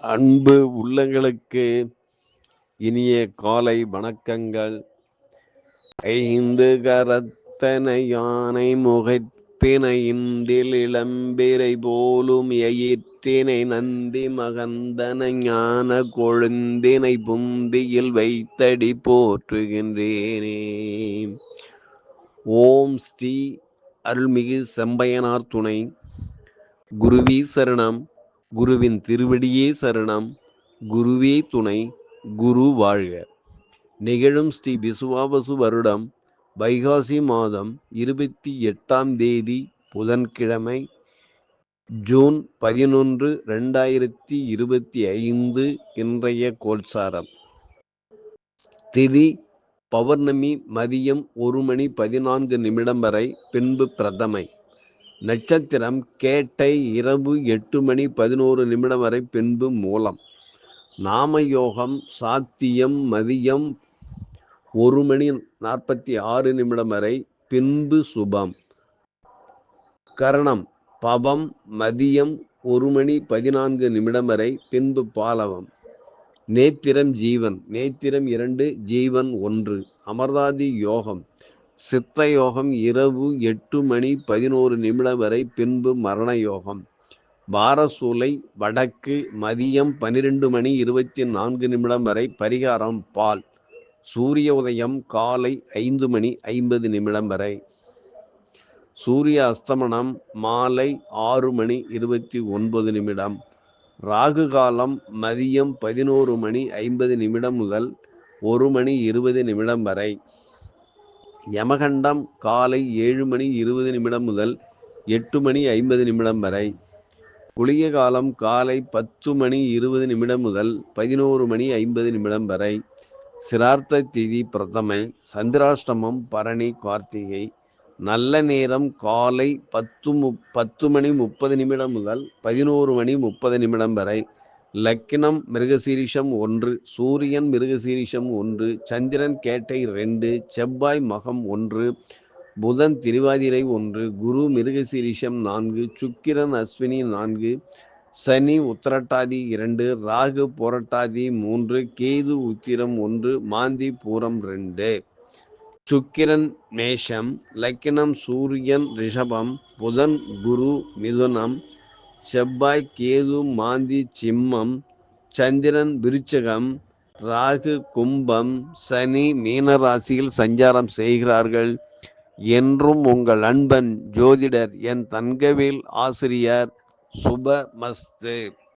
அன்பு உள்ளங்களுக்கு இனிய காலை வணக்கங்கள். ஐந்து கரத்தனை யானை முகைத்தினை இந்தில் இளம்பிரை போலும் எயிற்றினை நந்தி மகந்தன ஞான கொழுந்தினை புந்தியில் வைத்தடி போற்றுகின்றேனே. ஓம் ஸ்ரீ அருள்மிகு செம்பையனார் துணை. குருவி சரணம். குருவின் திருவடியே சரணம். குருவே துணை குரு வாழ்க. நிகழும் ஸ்ரீ விசுவாபசு வருடம் வைகாசி மாதம் இருபத்தி எட்டாம் தேதி புதன்கிழமை ஜூன் பதினொன்று ரெண்டாயிரத்தி இருபத்தி ஐந்து இன்றைய கோல்சாரம். திதி பௌர்ணமி மதியம் ஒரு மணி பதினான்கு நிமிடம் வரை பின்பு பிரதமை. நட்சத்திரம் கேட்டை இரவு எட்டு மணி பதினோரு நிமிடம் வரை பின்பு மூலம். நாமயோகம் சாத்தியம் மதியம் ஒரு மணி நாற்பத்தி ஆறு நிமிடம் வரை பின்பு சுபம். கரணம் பவம் மதியம் ஒரு மணி பதினான்கு நிமிடம் வரை பின்பு பாலவம். நேத்திரம் ஜீவன் நேத்திரம் இரண்டு ஜீவன் ஒன்று. அமர்தாதி யோகம். சித்த யோகம் இரவு எட்டு மணி பதினோரு நிமிடம் வரை பின்பு மரண யோகம் பாரசூலை வடக்கு மதியம் பனிரெண்டு மணி இருபத்தி நான்கு நிமிடம் வரை பரிகாரம் பால். சூரிய உதயம் காலை ஐந்து மணி ஐம்பது நிமிடம் வரை. சூரிய அஸ்தமனம் மாலை ஆறு மணி இருபத்தி ஒன்பது நிமிடம். ராகு காலம் மதியம் பதினோரு மணி ஐம்பது நிமிடம் முதல் ஒரு மணி இருபது நிமிடம் வரை. யமகண்டம் காலை ஏழு மணி இருபது நிமிடம் முதல் எட்டு மணி ஐம்பது நிமிடம் வரை. குளிய காலம் காலை பத்து மணி இருபது நிமிடம் முதல் பதினோரு மணி ஐம்பது நிமிடம் வரை. சிரார்த்த திதி பிரதமை சந்திராஷ்டமம் பரணி கார்த்திகை. நல்ல நேரம் காலை பத்து மு பத்து மணி முப்பது நிமிடம் முதல் பதினோரு மணி முப்பது நிமிடம் வரை. லக்கினம் மிருகசீரிஷம் ஒன்று சூரியன் மிருகசீரிஷம் ஒன்று சந்திரன் கேட்டை ரெண்டு செவ்வாய் மகம் ஒன்று புதன் திருவாதிரை ஒன்று குரு மிருகசீரிஷம் நான்கு சுக்கிரன் அஸ்வினி நான்கு சனி உத்தரட்டாதி இரண்டு ராகு புரட்டாதி மூன்று கேது உத்திரம் ஒன்று மாந்தி பூரம் ரெண்டு. சுக்கிரன் மேஷம் லக்கினம் சூரியன் ரிஷபம் புதன் குரு மிதுனம் செவ்வாய் கேது மாந்தி சிம்மம் சந்திரன் விருச்சகம் ராகு கும்பம் சனி மீனராசியில் சஞ்சாரம் செய்கிறார்கள். என்றும் உங்கள் அன்பன் ஜோதிடர் என் தங்கவேல் ஆசிரியர் சுப மஸ்து